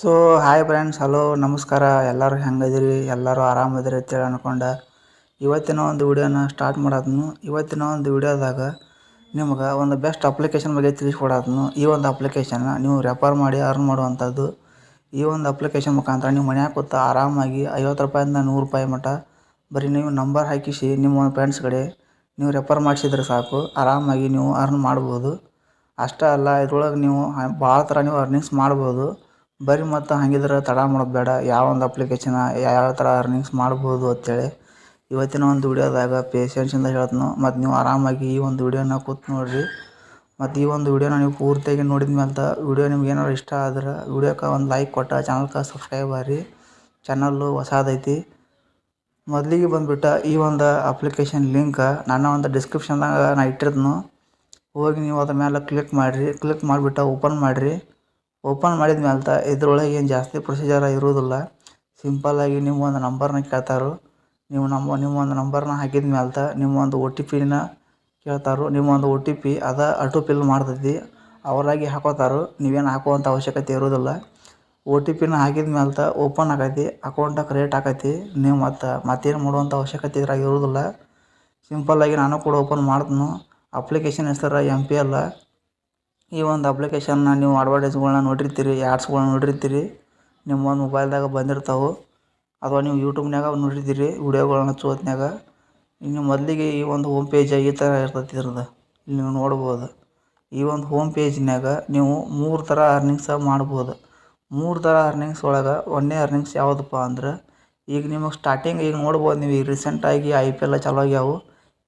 So hi friends hello ನಮಸ್ಕಾರ. ಎಲ್ಲರೂ ಹೆಂಗದಿರಿ ಎಲ್ಲರೂ ಆರಾಮದಿರಿ ಅಂತೇಳಿ ಅನ್ಕೊಂಡೆ. ಇವತ್ತಿನ ಒಂದು ವಿಡಿಯೋನ ಸ್ಟಾರ್ಟ್ ಮಾಡಾದ್ನು ಇವತ್ತಿನ ಒಂದು ವಿಡಿಯೋದಾಗ ನಿಮ್ಗೆ ಒಂದು ಬೆಸ್ಟ್ ಅಪ್ಲಿಕೇಶನ್ ಬಗ್ಗೆ ತಿಳಿಸ್ಕೊಡಾದ್ನು ಈ ಒಂದು ಅಪ್ಲಿಕೇಶನ್ನ ನೀವು ರೆಫರ್ ಮಾಡಿ ಅರ್ನ್ ಮಾಡುವಂಥದ್ದು. ಈ ಒಂದು ಅಪ್ಲಿಕೇಶನ್ ಮುಖಾಂತರ ನೀವು ಮನ್ಯಾಗ ಕೂತ ಆರಾಮಾಗಿ ಐವತ್ತು ರೂಪಾಯಿಂದ ನೂರು ರೂಪಾಯಿ ಮಟ್ಟ ಬರೀ ನೀವು ನಂಬರ್ ಹಾಕಿಸಿ, ನಿಮ್ಮ ಒಂದು ಫ್ರೆಂಡ್ಸ್ ಕಡೆ ನೀವು ರೆಫರ್ ಮಾಡಿಸಿದ್ರೆ ಸಾಕು. ಆರಾಮಾಗಿ ನೀವು ಅರ್ನ್ ಮಾಡ್ಬೋದು. ಅಷ್ಟೇ ಅಲ್ಲ, ಇದ್ರೊಳಗೆ ನೀವು ಭಾಳ ಥರ ನೀವು ಅರ್ನಿಂಗ್ಸ್ ಮಾಡ್ಬೋದು. ಬರೀ ಮತ್ತು ಹಾಗಿದ್ರೆ ತಡ ಮಾಡೋದು ಬೇಡ. ಯಾವ ಒಂದು ಅಪ್ಲಿಕೇಶನ್ ಯಾವ ಥರ ಅರ್ನಿಂಗ್ಸ್ ಮಾಡ್ಬೋದು ಅಂತೇಳಿ ಇವತ್ತಿನ ಒಂದು ವಿಡಿಯೋದಾಗ ಪೇಷನ್ಸಿಂದ ಹೇಳ್ತನು. ಮತ್ತು ನೀವು ಆರಾಮಾಗಿ ಈ ಒಂದು ವಿಡಿಯೋನ ಕೂತ್ ನೋಡಿರಿ. ಮತ್ತು ಈ ಒಂದು ವಿಡಿಯೋನ ನೀವು ಪೂರ್ತಿಯಾಗಿ ನೋಡಿದ ಮೇಲೆ ವಿಡಿಯೋ ನಿಮ್ಗೆ ಏನಾರು ಇಷ್ಟ ಆದ್ರೆ ವಿಡಿಯೋಕ್ಕೆ ಒಂದು ಲೈಕ್ ಕೊಟ್ಟ ಚಾನಲ್ಗೆ ಸಬ್ಸ್ಕ್ರೈಬ್ ಆಗ್ರಿ. ಚಾನಲ್ಲು ಹೊಸದೈತಿ. ಮೊದಲಿಗೆ ಬಂದುಬಿಟ್ಟು ಈ ಒಂದು ಅಪ್ಲಿಕೇಶನ್ ಲಿಂಕ್ ನನ್ನ ಒಂದು ಡಿಸ್ಕ್ರಿಪ್ಷನ್ದಾಗ ನಾ ಇಟ್ಟಿರ್ತೀನಿ. ಹೋಗಿ ನೀವು ಅದ್ರ ಮೇಲೆ ಕ್ಲಿಕ್ ಮಾಡಿರಿ. ಕ್ಲಿಕ್ ಮಾಡಿಬಿಟ್ಟು ಓಪನ್ ಮಾಡಿರಿ. ಓಪನ್ ಮಾಡಿದ ಮೇಲೆ ಇದ್ರೊಳಗೆ ಏನು ಜಾಸ್ತಿ ಪ್ರೊಸೀಜರ್ ಇರೋದಿಲ್ಲ ಸಿಂಪಲ್ಲಾಗಿ ನಿಮ್ಮ ಒಂದು ನಂಬರ್ನ ಕೇಳ್ತಾರೆ. ನೀವು ನಮ್ಮ, ನಿಮ್ಮ ಒಂದು ನಂಬರ್ನ ಹಾಕಿದ ಮೇಲೆ ನಿಮ್ಮ ಒಂದು ಟಿ ಪಿನ ಕೇಳ್ತಾರೆ. ನಿಮ್ಮ ಒಂದು ಒ ಟಿ ಪಿ ಅದ ಆಟೋ ಫಿಲ್ ಮಾಡ್ತೈತಿ. ಅವರಾಗಿ ಹಾಕೋತಾರೆ. ನೀವೇನು ಹಾಕುವಂಥ ಅವಶ್ಯಕತೆ ಇರೋದಿಲ್ಲ ಒ ಟಿ ಪಿನ ಹಾಕಿದ ಮೇಲೆ ಓಪನ್ ಆಗೈತಿ. ಅಕೌಂಟ ಕ್ರಿಯೇಟ್ ಆಕೈತಿ ನೀವು ಮತ್ತು, ಮತ್ತೇನು ಮಾಡುವಂಥ ಅವಶ್ಯಕತೆ ಇದ್ರಾಗ ಇರೋದಿಲ್ಲ ಸಿಂಪಲ್ಲಾಗಿ ನಾನು ಕೂಡ ಓಪನ್ ಮಾಡ್ತೀನಿ. ಅಪ್ಲಿಕೇಶನ್ ಹೆಸರು ಎಂ ಪಿ ಎಲ್ ಈ ಒಂದು ಅಪ್ಲಿಕೇಶನ್ನ ನೀವು ಅಡ್ವರ್ಟೈಸ್ಗಳ್ನ ನೋಡಿರ್ತೀರಿ ಆ್ಯಡ್ಸ್ಗಳ್ನ ನೋಡಿರ್ತೀರಿ, ನಿಮ್ಮ ಒಂದು ಮೊಬೈಲ್ದಾಗ ಬಂದಿರ್ತಾವೆ. ಅಥವಾ ನೀವು ಯೂಟ್ಯೂಬ್ನಾಗ ನೋಡಿರ್ತೀರಿ ವಿಡಿಯೋಗಳನ್ನ ಹಚ್ಚೋತ್ನಾಗ ಇನ್ನು ಮೊದಲಿಗೆ ಈ ಒಂದು ಹೋಮ್ ಪೇಜ್ ಈ ಥರ ಇರ್ತೈತಿ ಇದ್ರದ್ದು ಇಲ್ಲಿ ನೀವು ನೋಡ್ಬೋದು. ಈ ಒಂದು ಹೋಮ್ ಪೇಜ್ನ್ಯಾಗ ನೀವು ಮೂರು ಥರ ಅರ್ನಿಂಗ್ಸ ಮಾಡ್ಬೋದು. ಮೂರು ಥರ ಅರ್ನಿಂಗ್ಸ್ ಒಳಗೆ ಒಂದೇ ಅರ್ನಿಂಗ್ಸ್ ಯಾವುದಪ್ಪ ಅಂದ್ರೆ, ಈಗ ನಿಮಗೆ ಸ್ಟಾರ್ಟಿಂಗ್ ಈಗ ನೋಡ್ಬೋದು ನೀವು ಈಗ ರೀಸೆಂಟಾಗಿ ಐ ಪಿ ಎಲ್ ಚಾಲೂ ಆಗ್ಯಾವು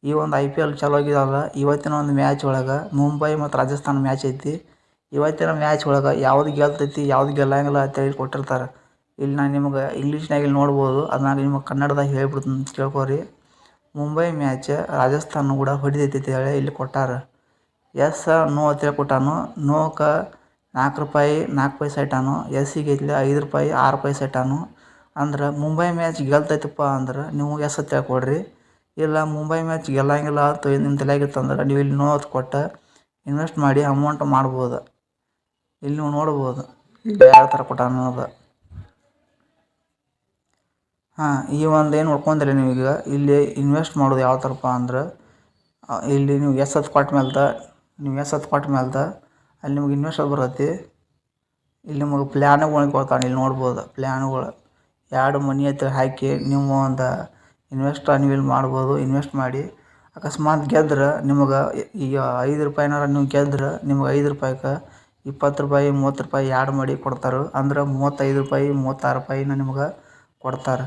ಈ ಒಂದು ಐ ಪಿ ಎಲ್ ಚಾಲೂ ಆಗಿದಲ್ಲ, ಇವತ್ತಿನ ಒಂದು ಮ್ಯಾಚ್ ಒಳಗೆ ಮುಂಬೈ ಮತ್ತು ರಾಜಸ್ಥಾನ ಮ್ಯಾಚ್ ಐತಿ. ಇವತ್ತಿನ ಮ್ಯಾಚ್ ಒಳಗೆ ಯಾವ್ದು ಗೆಲ್ತೈತಿ, ಯಾವ್ದು ಗೆಲ್ಲಂಗಿಲ್ಲ ಅಂತೇಳಿ ಕೊಟ್ಟಿರ್ತಾರೆ. ಇಲ್ಲಿ ನಾನು ನಿಮಗೆ ಇಂಗ್ಲೀಷ್ನಾಗ ಇಲ್ಲಿ ನೋಡ್ಬೋದು ಅದು ನಾನು ನಿಮಗೆ ಕನ್ನಡದಾಗ ಹೇಳ್ಬಿಡ್ತೀನಿ ಕೇಳ್ಕೊರಿ. ಮುಂಬೈ ಮ್ಯಾಚ್ ರಾಜಸ್ಥಾನ ಕೂಡ ಹೊಡಿತೈತಿ ಅಂತೇಳಿ ಇಲ್ಲಿ ಕೊಟ್ಟಾರ. ಎಸ್ ನೋ ಅಂತೇಳಿ ಕೊಟ್ಟಾನು. ನೋಕ ನಾಲ್ಕು ರೂಪಾಯಿ ನಾಲ್ಕು ಪೈಸೆ ಇಟ್ಟಾನು. ಎಸ್ಸಿಗೆ ಐತ್ಲೆ ಐದು ರೂಪಾಯಿ, ಆರು ಪೈಸೆ ಇಟ್ಟಾನು. ಅಂದ್ರೆ ಮುಂಬೈ ಮ್ಯಾಚ್ ಗೆಲ್ತೈತಪ್ಪ ಅಂದ್ರೆ ನೀವು ಎಸ್ ಅಂತೇಳಿ ಕೊಡ್ರಿ ಇಲ್ಲ, ಮುಂಬೈ ಮ್ಯಾಚ್ ಗೆಲ್ಲಂಗಿಲ್ಲ ಅಂತ ನಿಮ್ಮ ತಲೆಯಾಗಿತ್ತಂದ್ರೆ ನೀವು ಇಲ್ಲಿ ನೋ ಅದು ಕೊಟ್ಟು ಇನ್ವೆಸ್ಟ್ ಮಾಡಿ ಅಮೌಂಟ್ ಮಾಡ್ಬೋದು. ಇಲ್ಲಿ ನೀವು ನೋಡ್ಬೋದು. ಯಾವ ಥರ ಕೊಟ್ಟ ಅನ್ನೋದು. ಹಾಂ, ಈ ಒಂದು ಏನು ನೀವು ನೀವೀಗ. ಇಲ್ಲಿ ಇನ್ವೆಸ್ಟ್ ಮಾಡೋದು ಯಾವ ಥರಪ್ಪ ಅಂದ್ರೆ ಇಲ್ಲಿ ನೀವು ಎಸ್ ಹತ್ತು ಕೊಟ್ಟ ಮೇಲ್ದ ನೀವು ಎಸ್ ಹತ್ತು ಕೊಟ್ಟ ಮೇಲ್ದ ಅಲ್ಲಿ ನಿಮ್ಗೆ ಇನ್ವೆಸ್ಟ್ ಬರ್ತೈತಿ. ಇಲ್ಲಿ ನಿಮಗೆ ಪ್ಲ್ಯಾನುಗಳು ಕೊಡ್ತಾನೆ, ಇಲ್ಲಿ ನೋಡ್ಬೋದು. ಪ್ಲ್ಯಾನುಗಳು ಎರಡು ಮನಿ ಹತ್ತಿರ ಹಾಕಿ ನಿಮ್ಮ ಒಂದು ಇನ್ವೆಸ್ಟ್ ನೀವು ಮಾಡ್ಬೋದು, ಇನ್ವೆಸ್ಟ್ ಮಾಡಿ. ಅಕಸ್ಮಾತ್ ಗೆದ್ರೆ ನಿಮಗೆ ಈಗ ಐದು ರೂಪಾಯಿನಾರ ನೀವು ಗೆದ್ರೆ ನಿಮ್ಗೆ ಐದು ರೂಪಾಯ್ಗೆ ಇಪ್ಪತ್ತು ರೂಪಾಯಿ, ಮೂವತ್ತು ರೂಪಾಯಿ ಆ್ಯಡ್ ಮಾಡಿ ಕೊಡ್ತಾರೆ. ಅಂದ್ರೆ ಮೂವತ್ತೈದು ರೂಪಾಯಿ, ಮೂವತ್ತಾರು ರೂಪಾಯಿನ ನಿಮ್ಗೆ ಕೊಡ್ತಾರೆ.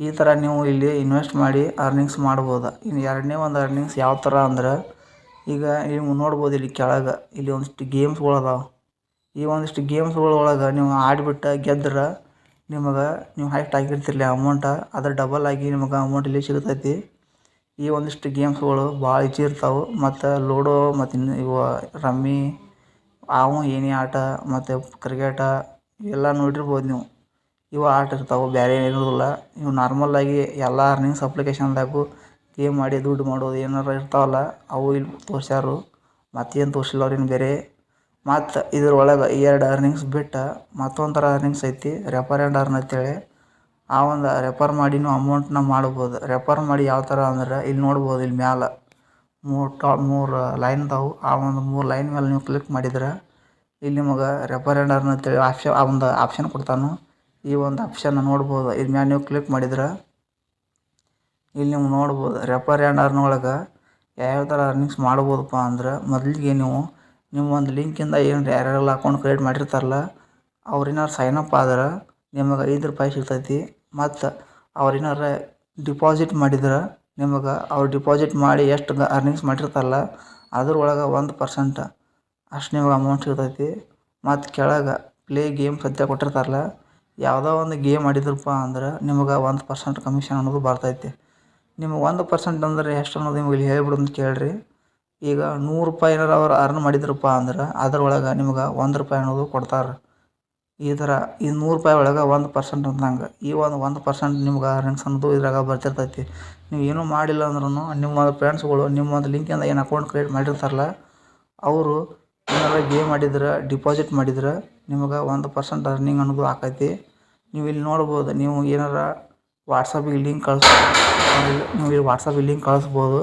ಈ ಥರ ನೀವು ಇಲ್ಲಿ ಇನ್ವೆಸ್ಟ್ ಮಾಡಿ ಅರ್ನಿಂಗ್ಸ್ ಮಾಡ್ಬೋದು. ಇನ್ನು ಎರಡನೇ ಒಂದು ಅರ್ನಿಂಗ್ಸ್ ಯಾವ ಥರ ಅಂದ್ರೆ ಈಗ ನೀವು ನೋಡ್ಬೋದು ಇಲ್ಲಿ ಕೆಳಗೆ ಇಲ್ಲಿ ಒಂದಿಷ್ಟು ಗೇಮ್ಸ್ಗಳು ಅದಾವೆ. ಈ ಒಂದಿಷ್ಟು ಗೇಮ್ಸ್ಗಳೊಳಗೆ ನೀವು ಆಡಿಬಿಟ್ಟು ಗೆದ್ರೆ ನಿಮಗೆ ನೀವು ಹೈಸ್ಟ್ ಆಗಿರ್ತಿರಲಿ ಅಮೌಂಟ ಅದ್ರ ಡಬಲ್ ಆಗಿ ನಿಮಗೆ ಅಮೌಂಟ್ ಇಲ್ಲಿ ಸಿಗ್ತೈತಿ. ಈ ಒಂದಿಷ್ಟು ಗೇಮ್ಸ್ಗಳು ಭಾಳ ಈಜಿ ಇರ್ತಾವೆ. ಮತ್ತು ಲೂಡೋ ಮತ್ತು ಇನ್ನು ಇವು ರಮ್ಮಿ ಅವು ಏನೇ ಆಟ, ಮತ್ತು ಕ್ರಿಕೆಟ ಇವೆಲ್ಲ ನೋಡಿರ್ಬೋದು ನೀವು. ಇವು ಆಟ ಇರ್ತಾವೆ ಬೇರೆ ಏನಿರೋದಿಲ್ಲ ಇವು ನಾರ್ಮಲ್ಲಾಗಿ ಎಲ್ಲ ಅರ್ನಿಂಗ್ಸ್ ಅಪ್ಲಿಕೇಶನ್ದಾಗೂ ಗೇಮ್ ಮಾಡಿ ದುಡ್ಡು ಮಾಡೋದು ಏನಾರ ಇರ್ತಾವಲ್ಲ, ಅವು ಇಲ್ಲಿ ತೋರ್ಸ್ಯಾರು. ಮತ್ತೇನು ತೋರಿಸಿಲ್ಲ ಅವ್ರೇನು ಬೇರೆ. ಮತ್ತು ಇದ್ರೊಳಗೆ ಎರಡು ಅರ್ನಿಂಗ್ಸ್ ಬಿಟ್ಟು ಮತ್ತೊಂದು ಥರ ಅರ್ನಿಂಗ್ಸ್ ಐತಿ ರೆಫರ್ ಆ್ಯಂಡ್ ಅರ್ನ್ ಅಂತೇಳಿ. ಆ ಒಂದು ರೆಫರ್ ಮಾಡಿನೂ ಅಮೌಂಟ್ನ ಮಾಡ್ಬೋದು. ರೆಫರ್ ಮಾಡಿ ಯಾವ ಥರ ಅಂದ್ರೆ ಇಲ್ಲಿ ನೋಡ್ಬೋದು ಇಲ್ಲಿ ಮ್ಯಾಲೆ. ಮೂರು ಟಾ, ಮೂರು ಲೈನ್ ಅದಾವು. ಆ ಒಂದು ಮೂರು ಲೈನ್ ಮೇಲೆ ನೀವು ಕ್ಲಿಕ್ ಮಾಡಿದ್ರೆ ಇಲ್ಲಿ ನಿಮಗೆ ರೆಫರ್ ಆ್ಯಂಡ್ ಅರ್ನ್ ಅಂತೇಳಿ ಆಪ್ಷನ್ ಆ ಒಂದು ಆಪ್ಷನ್ ಕೊಡ್ತಾನು. ಈ ಒಂದು ಆಪ್ಷನ್ನ ನೋಡ್ಬೋದು. ಇಲ್ಲಿ ಮ್ಯಾಲೆ ನೀವು ಕ್ಲಿಕ್ ಮಾಡಿದ್ರೆ ಇಲ್ಲಿ ನೀವು ನೋಡ್ಬೋದು. ರೆಫರ್ ಆ್ಯಂಡ್ ಅರ್ನ್ ಒಳಗೆ ಯಾವ್ಯಾವ ಥರ ಅರ್ನಿಂಗ್ಸ್ ಮಾಡ್ಬೋದಪ್ಪ ಅಂದ್ರೆ ಮೊದಲಿಗೆ ನೀವು ನಿಮ್ಮ ಒಂದು ಲಿಂಕಿಂದ ಏನು ಯಾರ್ಯಾರೆಲ್ಲ ಅಕೌಂಟ್ ಕ್ರಿಯೇಟ್ ಮಾಡಿರ್ತಾರಲ್ಲ, ಅವ್ರೇನಾರು ಸೈನ್ ಅಪ್ ಆದ್ರೆ ನಿಮಗೆ ಐದು ರೂಪಾಯಿ ಸಿಗ್ತೈತಿ. ಮತ್ತು ಅವ್ರೇನಾರ ಡಿಪಾಸಿಟ್ ಮಾಡಿದ್ರೆ ನಿಮಗೆ ಅವ್ರು ಡಿಪಾಸಿಟ್ ಮಾಡಿ ಎಷ್ಟು ಅರ್ನಿಂಗ್ಸ್ ಮಾಡಿರ್ತಾರಲ್ಲ, ಅದ್ರೊಳಗೆ ಒಂದು ಪರ್ಸೆಂಟ್ ಅಷ್ಟು ನಿಮಗೆ ಅಮೌಂಟ್ ಸಿಗ್ತೈತಿ. ಮತ್ತು ಕೆಳಗೆ ಪ್ಲೇ ಗೇಮ್ಸ್ ಸದ್ಯ ಕೊಟ್ಟಿರ್ತಾರಲ್ಲ, ಯಾವುದೋ ಒಂದು ಗೇಮ್ ಆಡಿದ್ರಪ್ಪ ಅಂದ್ರೆ ನಿಮಗೆ ಒಂದು ಪರ್ಸೆಂಟ್ ಕಮಿಷನ್ ಅನ್ನೋದು ಬರ್ತೈತಿ. ನಿಮಗೆ ಒಂದು ಪರ್ಸೆಂಟ್ ಅಂದ್ರೆ ಎಷ್ಟು ಅನ್ನೋದು ನಿಮಗೆ ಇಲ್ಲಿ ಹೇಳ್ಬಿಡು ಅಂತ ಕೇಳಿರಿ. ಈಗ ನೂರು ರೂಪಾಯಿ ಏನಾರ ಅವ್ರು ಅರ್ನ್ ಮಾಡಿದ್ರಪ್ಪ ಅಂದ್ರೆ ಅದ್ರೊಳಗೆ ನಿಮ್ಗೆ ಒಂದು ರೂಪಾಯಿ ಅನ್ನೋದು ಕೊಡ್ತಾರೆ. ಈ ಥರ ಈ ನೂರು ರೂಪಾಯಿ ಒಳಗೆ ಒಂದು ಪರ್ಸೆಂಟ್ ಅಂದಂಗೆ ಈ ಒಂದು ಒಂದು ಪರ್ಸೆಂಟ್ ನಿಮ್ಗೆ ಅರ್ನಿಂಗ್ಸ್ ಅನ್ನೋದು ಇದ್ರಾಗ ಬರ್ತಿರ್ತೈತಿ. ನೀವು ಏನೂ ಮಾಡಿಲ್ಲ ಅಂದ್ರೂ ನಿಮ್ಮ ಫ್ರೆಂಡ್ಸ್ಗಳು ನಿಮ್ಮ ಒಂದು ಲಿಂಕಿಂದ ಏನು ಅಕೌಂಟ್ ಕ್ರಿಯೇಟ್ ಮಾಡಿರ್ತಾರಲ್ಲ, ಅವರು ಏನಾರ ಗೇಮ್ ಆಡಿದ್ರೆ ಡಿಪಾಸಿಟ್ ಮಾಡಿದ್ರೆ ನಿಮ್ಗೆ ಒಂದು ಪರ್ಸೆಂಟ್ ಅರ್ನಿಂಗ್ ಅನ್ನೋದು ಆಕೈತಿ. ನೀವು ಇಲ್ಲಿ ನೋಡ್ಬೋದು, ನೀವು ಏನಾರ ವಾಟ್ಸಪ್ಪಿಗೆ ಲಿಂಕ್ ಕಳ್ಸಿ ನೀವು ಇಲ್ಲಿ ವಾಟ್ಸಪ್ಪಿಗೆ ಲಿಂಕ್ ಕಳಿಸ್ಬೋದು.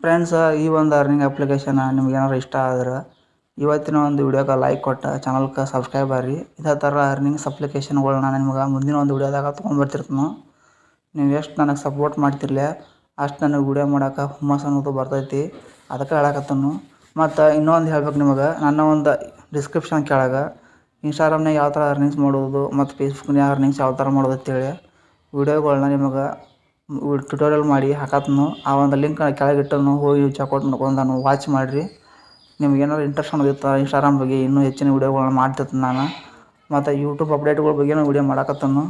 ಫ್ರೆಂಡ್ಸ್ ಈ ಒಂದು ಅರ್ನಿಂಗ್ ಅಪ್ಲಿಕೇಶನ್ ನಿಮ್ಗೆ ಏನಾರ ಇಷ್ಟ ಆದ್ರೆ ಇವತ್ತಿನ ಒಂದು ವಿಡಿಯೋಗೆ ಲೈಕ್ ಕೊಟ್ಟು ಚಾನಲ್ಗೆ ಸಬ್ಸ್ಕ್ರೈಬ್ ಆಗ್ರಿ. ಇದೇ ಥರ ಅರ್ನಿಂಗ್ಸ್ ಅಪ್ಲಿಕೇಶನ್ಗಳು ನಾನು ನಿಮ್ಗೆ ಮುಂದಿನ ಒಂದು ವಿಡಿಯೋದಾಗ ತೊಗೊಂಡ್ಬರ್ತಿರ್ತೀನಿ. ನೀವು ಎಷ್ಟು ನನಗೆ ಸಪೋರ್ಟ್ ಮಾಡ್ತಿರ್ಲಿ, ಅಷ್ಟು ನನಗೆ ವಿಡಿಯೋ ಮಾಡೋಕೆ ಹುಮ್ಮಸ್ ಅನ್ನೋದು ಬರ್ತೈತಿ. ಅದಕ್ಕೆ ಹೇಳಕತ್ತನು. ಮತ್ತು ಇನ್ನೊಂದು ಹೇಳ್ಬೇಕು ನಿಮಗೆ, ನನ್ನ ಒಂದು ಡಿಸ್ಕ್ರಿಪ್ಷನ್ ಕೆಳಗೆ ಇನ್ಸ್ಟಾಗ್ರಾಮ್ನಾಗ ಯಾವ ಥರ ಅರ್ನಿಂಗ್ಸ್ ಮಾಡೋದು, ಮತ್ತು ಫೇಸ್ಬುಕ್ನಾಗ ಅರ್ನಿಂಗ್ಸ್ ಯಾವ ಥರ ಮಾಡೋದು ಅಂತೇಳಿ ವೀಡಿಯೋಗಳನ್ನ ನಿಮಗೆ ಟ್ಯುಟೋರಿಯಲ್ ಮಾಡಿ ಹಾಕತ್ನು. ಆ ಒಂದು ಲಿಂಕ್ ಕೆಳಗೆ ಇಟ್ಟನು ಹೋಗಿ ಚೆಕ್ಔಟ್ ಮಾಡ್ಕೊಂಡು ವಾಚ್ ಮಾಡಿರಿ. ನಿಮ್ಗೆ ಏನಾದ್ರು ಇಂಟ್ರೆಸ್ಟ್ ಅನ್ನೋದಿತ್ತು? ಇನ್ಸ್ಟಾಗ್ರಾಮ್ ಬಗ್ಗೆ ಇನ್ನೂ ಹೆಚ್ಚಿನ ವಿಡಿಯೋಗಳನ್ನ ಮಾಡ್ತಿರ್ತೀನಿ ನಾನು. ಮತ್ತು ಯೂಟ್ಯೂಬ್ ಅಪ್ಡೇಟ್ಗಳ ಬಗ್ಗೆನೂ ವೀಡಿಯೋ ಮಾಡಕತ್ತನು.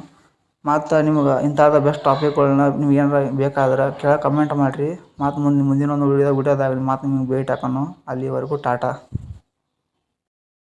ಮತ್ತು ನಿಮ್ಗೆ ಇಂಥದ್ದು ಬೆಸ್ಟ್ ಟಾಪಿಕ್ಗಳನ್ನ ನಿಮ್ಗೆ ಏನಾರ ಬೇಕಾದ್ರೆ ಕೆಳಗೆ ಕಮೆಂಟ್ ಮಾಡಿರಿ. ಮತ್ತು ಮುಂದೆ ಮುಂದಿನ ಒಂದು ವಿಡಿಯೋ ವಿಡಿಯೋದಾಗ ಮತ್ತು ನಿಮ್ಗೆ ಭೇಟಿ ಹಾಕೋಣ ಅಲ್ಲಿವರೆಗೂ ಟಾಟಾ.